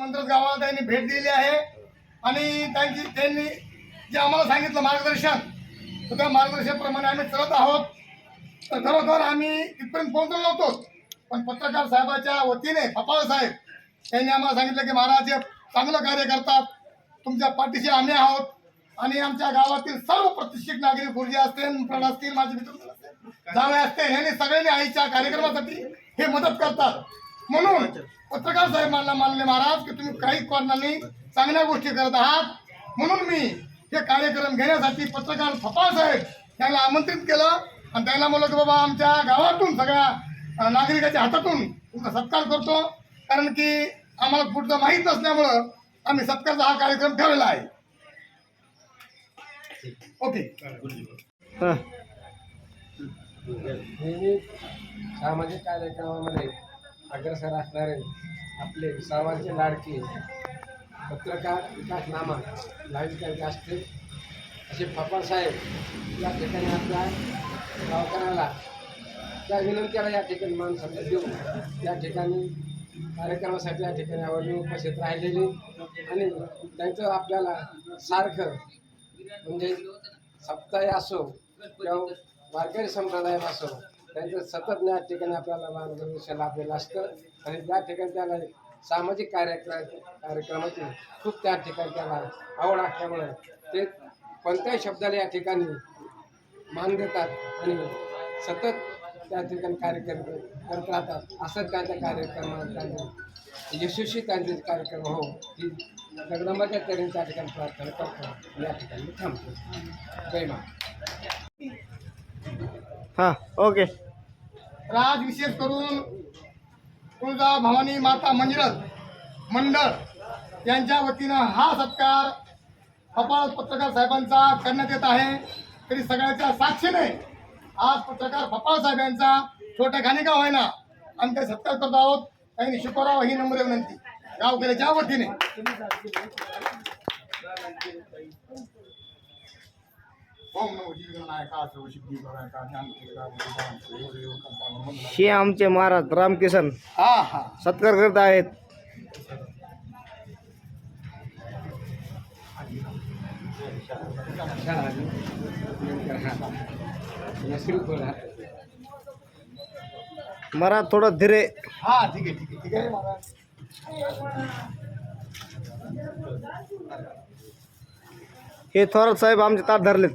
मंत्रज गावाला त्यांनी भेट दिली आहे. आणि त्यांची त्यांनी जे आम्हाला सांगितलं मार्गदर्शन तर त्या मार्गदर्शनप्रमाणे आम्ही चलत आहोत. तर खरोखर आम्ही तिथपर्यंत पोहोचलो नव्हतो. पण पत्रकार साहेबाच्या वतीने पपाळ साहेब यांनी आम्हाला सांगितलं की महाराज हे चांगलं कार्य करतात. तुमच्या पाठीशी आम्ही आहोत. आणि आमच्या गावातील सर्व प्रतिष्ठित नागरिक गुरुजी असतील प्रण असतील माझे मित्र जावे असतील ह्यांनी सगळ्यांनी आईच्या कार्यक्रमासाठी हे मदत करतात. म्हणून पत्रकार साहेब मला मानले महाराज की तुम्ही काही कारणाने चांगल्या गोष्टी करत आहात. म्हणून मी हे कार्यक्रम घेण्यासाठी पत्रकार थपाळ साहेब यांना आमंत्रित केलं. आणि त्यांना म्हणलं की बाबा आमच्या गावातून सगळ्या नागरिकाच्या हातातून तुमचा सत्कार करतो. कारण की आम्हाला पुढचं माहीत नसल्यामुळं आम्ही सत्कारचा हा कार्यक्रम ठेवलेला आहे. ओके. हां सामाजिक कार्यक्रमामध्ये अग्रसर असणारे आपले सर्वांचे लाडके पत्रकार विकास नामा लाईव्ह असते असे पप्पा या ठिकाणी आपल्या गावकऱ्याला त्या विनंतीला या ठिकाणी मान सन्मान देऊन या ठिकाणी कार्यक्रमासाठी या ठिकाणी आवडली उपस्थित राहिलेली आणि त्यांचं आपल्याला सारखं म्हणजे सप्ताह असो किंवा वारकरी संप्रदाय असो त्यांचं सतत या ठिकाणी आपल्याला मार्गदर्शन लाभलेलं असतं आणि त्या ठिकाणी त्याला सामाजिक कार्यक्रम कार्यक्रमाची खूप त्या ठिकाणी त्याला आवड असल्यामुळे ते कोणत्याही शब्दाला या ठिकाणी मान देतात आणि सतत त्या ठिकाणी कार्यक्रम करत राहतात. असंच त्यांच्या कार्यक्रमात त्यांनी यशस्वी त्यांचे कार्यक्रम हो ही जगदंबाच्या तऱ्हेने त्या ठिकाणी प्रार्थना करतो. या ठिकाणी थांबतो. जय मा हां ओके. तर आज विशेष करून तुळजा भवानी माता मंदिरात मंडळ यांच्या वतीनं हा सत्कार कपाळ पत्रकार साहेबांचा करण्यात येत आहे. तरी सगळ्याच्या साक्षीने आज पत्रकार फपाळ साहेबांचा छोट्या छोट्या खानिका होईना आम्ही ते सत्कार करत आहोत. त्यांनी शिकवराव ही नम्र विनंती. गावकऱ्याच्या वतीने. ओम नमो जीवनायका हे आमचे महाराज रामकिसन हा हा सत्कार करत आहेत. महाराज थोडं धीरे. हा ठीक आहे ठीक आहे ठीक आहे महाराज. हे थोरात साहेब आमचे ताट धरलेत.